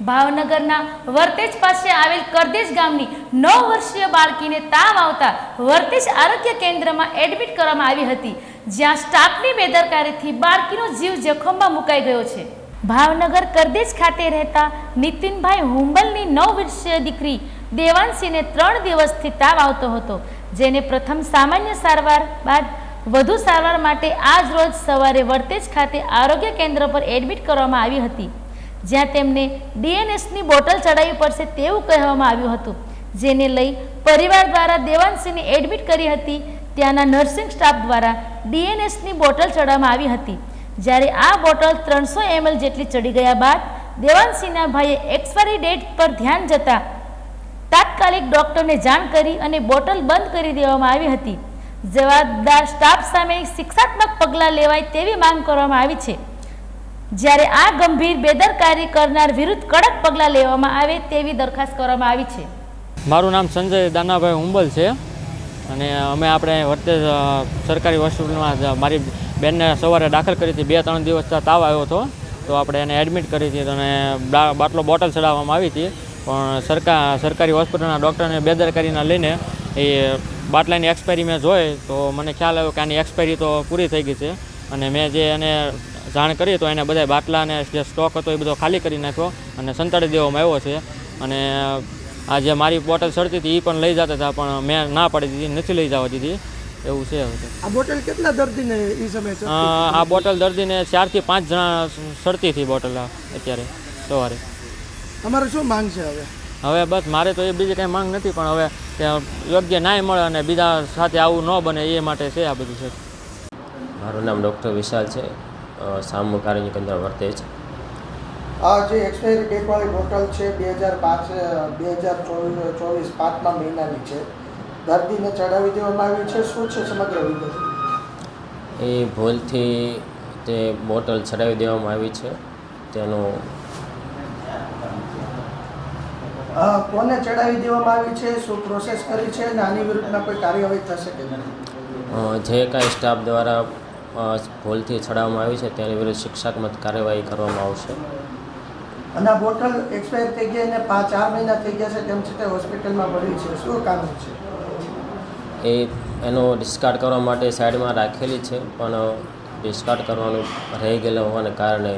ભાવનગરના વર્તેજ પાસે આવેલ કરદેશ ગામની નવ વર્ષીય બાળકીને તાવ આવતા વર્તેજ આરોગ્ય કેન્દ્રમાં એડમિટ કરવામાં આવી હતી, જ્યાં સ્ટાફની બેદરકારીથી બાળકીનો જીવ જોખમમાં મુકાઈ ગયો છે. ભાવનગર કરદેશ ખાતે રહેતા નીતિનભાઈ હુંબલની નવ વર્ષીય દીકરી દેવાંશીને ત્રણ દિવસથી તાવ આવતો હતો, જેને પ્રથમ સામાન્ય સારવાર બાદ વધુ સારવાર માટે આજ રોજ સવારે વર્તેજ ખાતે આરોગ્ય કેન્દ્ર પર એડમિટ કરવામાં આવી હતી. જ્યાં તેમને ડીએનએસની બોટલ ચડાવવી પડશે તેવું કહેવામાં આવ્યું હતું. જેને લઈ પરિવાર દ્વારા દેવાંશીને એડમિટ કરી હતી. ત્યાંના નર્સિંગ સ્ટાફ દ્વારા ડીએનએસની બોટલ ચડાવવામાં આવી હતી. જ્યારે આ બોટલ ત્રણસો એમએલ જેટલી ચડી ગયા બાદ દેવાંશીના ભાઈએ એક્સપાયરી ડેટ પર ધ્યાન જતા તાત્કાલિક ડોક્ટરને જાણ કરી અને બોટલ બંધ કરી દેવામાં આવી હતી. જવાબદાર સ્ટાફ સામે શિક્ષાત્મક પગલાં લેવાય તેવી માંગ કરવામાં આવી છે. જ્યારે આ ગંભીર બેદરકારી કરનાર વિરુદ્ધ કડક પગલાં લેવામાં આવે તેવી દરખાસ્ત કરવામાં આવી છે. મારું નામ સંજય દાનાભાઈ હુંબલ છે અને અમે આપણે વર્તે સરકારી હોસ્પિટલમાં મારી બેનને સવારે દાખલ કરી હતી. બે ત્રણ દિવસ તાવ આવ્યો હતો. તો આપણે એને એડમિટ કરી હતી અને બાટલો બોટલ ચડાવવામાં આવી હતી. પણ સરકાર, સરકારી હોસ્પિટલના ડૉક્ટરને બેદરકારીના લઈને એ બાટલાની એક્સપાયરી મેં જોઈ. તો મને ખ્યાલ આવ્યો કે આની એક્સપાયરી તો પૂરી થઈ ગઈ છે. અને મેં જે એને જાણ કરી તો એને બધા બાટલા અને જે સ્ટોક હતો એ બધો ખાલી કરી નાખ્યો અને સંતાડી દેવામાં આવ્યો છે. અને આ જે મારી બોટલ સડતી હતી એ પણ લઈ જતા હતા પણ મેં ના પાડી દીધી નથી લઈ જવા દીધી. એવું છે આ બોટલ કેટલા દર્દીને એ સમયે આ બોટલ દર્દીને ચારથી પાંચ જણા સડતી હતી બોટલ અત્યારે સવારે. તમારે શું માંગ છે હવે? હવે બસ મારે તો એ બીજી કાંઈ માંગ નથી પણ હવે ત્યાં યોગ્ય ન્યાય મળે અને બીજા સાથે આવું ન બને એ માટે છે આ બધું છે. મારું નામ ડૉક્ટર વિશાલ છે. સામુ આરોગ્ય કેન્દ્ર વર્તેજ આ જે એક્સપાયરી ડેટ વાળી બોટલ છે બે હજાર પાંચ બે હજાર ચોવીસ પાંચમા મહિનાની છે. દર્દીને ચડાવી દેવામાં આવી છે? શું છે સમગ્ર વિગત? એ ભૂલથી તે બોટલ ચડાવી દેવામાં આવી છે. તેનું કોને ચડાવી દેવામાં આવી છે? શું પ્રોસેસ કરી છે? અને આની વિરુદ્ધમાં કોઈ કાર્યવાહી થશે કે નહીં? જે કાંઈ સ્ટાફ દ્વારા ભૂલથી ચડાવવામાં આવી છે તેની વિરુદ્ધ શિક્ષાત્મક કાર્યવાહી કરવામાં આવશે. અને આ બોટલ એક્સપાયર થઈ ગઈ અને પાંચ ચાર મહિના થઈ ગયા છે તેમ છતાં હોસ્પિટલમાં પડી છે. શું કારણ છે? એ એનો ડિસ્કાર્ડ કરવા માટે સાઈડમાં રાખેલી છે પણ ડિસ્કાર્ડ કરવાનું રહી ગયેલા હોવાને કારણે